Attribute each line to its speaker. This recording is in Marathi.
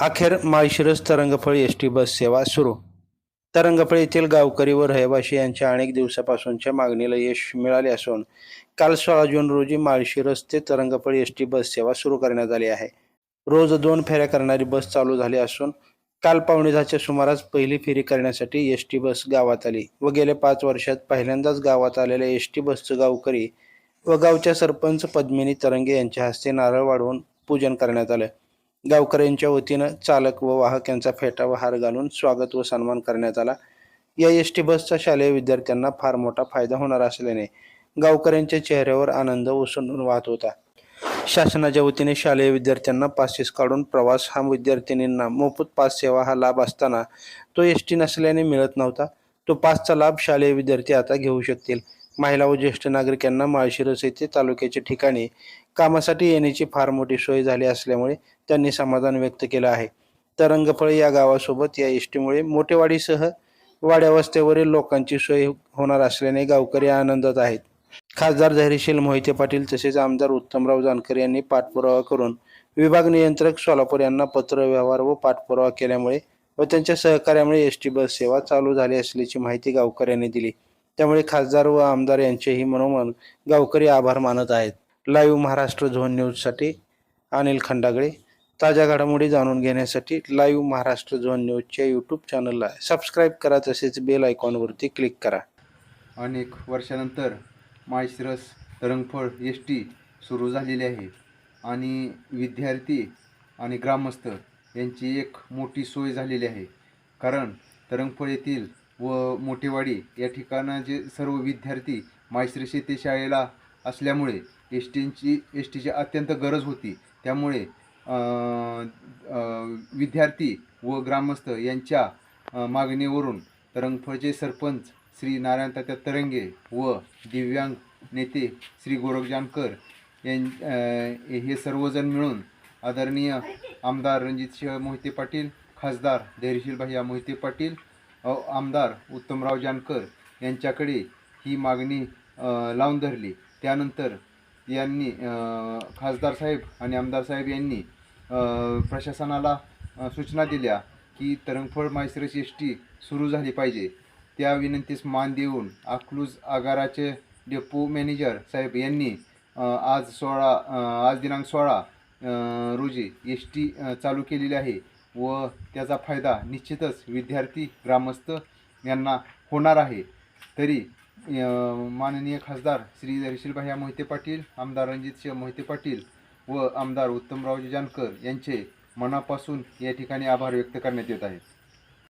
Speaker 1: अखेर Malshiras Tarangphal S T bus सेवा सुरू. तरंगफळ येथील गावकरी व रहिवाशी यांच्या अनेक दिवसापासूनच्या मागणीला यश मिळाले असून काल सोळा जून रोजी माळशिरस ते तरंगफळ एस टी बस सेवा सुरू करण्यात आली आहे. रोज दोन फेऱ्या करणारी बस चालू झाली असून काल पावणे दहाच्या सुमारास पहिली फेरी करण्यासाठी एस टी बस गावात आली व गेल्या पाच वर्षात पहिल्यांदाच गावात आलेल्या एस टी बसचं गावकरी व गावच्या सरपंच पद्मिनी तरंगे यांच्या हस्ते नारळ वाढवून पूजन करण्यात आलं. गावकऱ्यांच्या वतीनं चालक व वाहक यांचा फेटा व हार घालून स्वागत व सन्मान करण्यात आला. या एस टी बसचा शालेय विद्यार्थ्यांना फार मोठा फायदा होणार असल्याने गावकऱ्यांच्या चेहऱ्यावर आनंद उसळून वाहत होता. शासनाच्या वतीने शालेय विद्यार्थ्यांना पासेस काढून प्रवास हा विद्यार्थिनींना मोफत पास सेवा हा लाभ असताना तो एस टी नसल्याने मिळत नव्हता. तो पासचा लाभ शालेय विद्यार्थी आता घेऊ शकतील. महिला व ज्येष्ठ नागरिकांना माळशिरस येथे तालुक्याच्या ठिकाणी कामासाठी येण्याची फार मोठी सोय झाली असल्यामुळे त्यांनी समाधान व्यक्त केलं आहे. तरंगफळ या गावासोबत या एसटीमुळे मोठेवाडीसह वाड्यावस्थेवरील लोकांची सोय होणार असल्याने गावकरी आनंदात आहेत. खासदार धैर्यशील मोहिते पाटील तसेच आमदार उत्तमराव जानकर यांनी पाठपुरावा करून विभाग नियंत्रक सोलापूर यांना पत्र व्यवहार व पाठपुरावा केल्यामुळे व त्यांच्या सहकार्यामुळे एस टी बस सेवा चालू झाली असल्याची माहिती गावकऱ्यांनी दिली. त्यामुळे खासदार व आमदार यांचेही मनोमन गावकरी आभार मानत आहेत. लाईव्ह महाराष्ट्र झोन न्यूजसाठी अनिल खंडागळे. ताज्या घडामोडी जाणून घेण्यासाठी लाईव्ह महाराष्ट्र झोन न्यूजच्या यूट्यूब चॅनलला सबस्क्राईब करा तसेच बेल आयकॉनवरती क्लिक करा.
Speaker 2: अनेक वर्षानंतर माळशिरस तरंगफळ एस टी सुरू झालेली आहे आणि विद्यार्थी आणि ग्रामस्थ यांची एक मोठी सोय झालेली आहे. कारण तरंगफळ येथील व मोठेवाडी या ठिकाणाचे सर्व विद्यार्थी माळशिरस शेती शाळेला असल्यामुळे एस टींची एस टीची अत्यंत गरज होती. त्यामुळे विद्यार्थी व ग्रामस्थ यांच्या मागणीवरून तरंगफळचे सरपंच श्री नारायण तात्या तरंगे व दिव्यांग नेते श्री गोरख जानकर यां हे सर्वजण मिळून आदरणीय आमदार रणजितसिंह मोहिते पाटील खासदार धैर्यशील भैया मोहिते पाटील आमदार उत्तमराव जानकर यांच्याकडे ही मागणी लावून धरली. त्यानंतर यांनी खासदार साहेब आणि आमदार साहेब यांनी प्रशासनाला सूचना दिल्या की तरंगफळ मायसरस एस टी सुरू झाली पाहिजे. त्या विनंतीस मान देऊन अकलूज आगाराचे डेपो मॅनेजर साहेब यांनी आज सोळा आज दिनांक सोळा रोजी एस टी चालू केलेली आहे. व त्याचा फायदा निश्चितच विद्यार्थी ग्रामस्थ यांना होणार आहे. तरी माननीय खासदार श्री धैर्यशीलभाई मोहिते पाटील आमदार रणजित सिंह मोहिते पाटील व आमदार उत्तमरावजी जानकर यांचे मनापासून या ठिकाणी आभार व्यक्त करण्यात येत आहेत.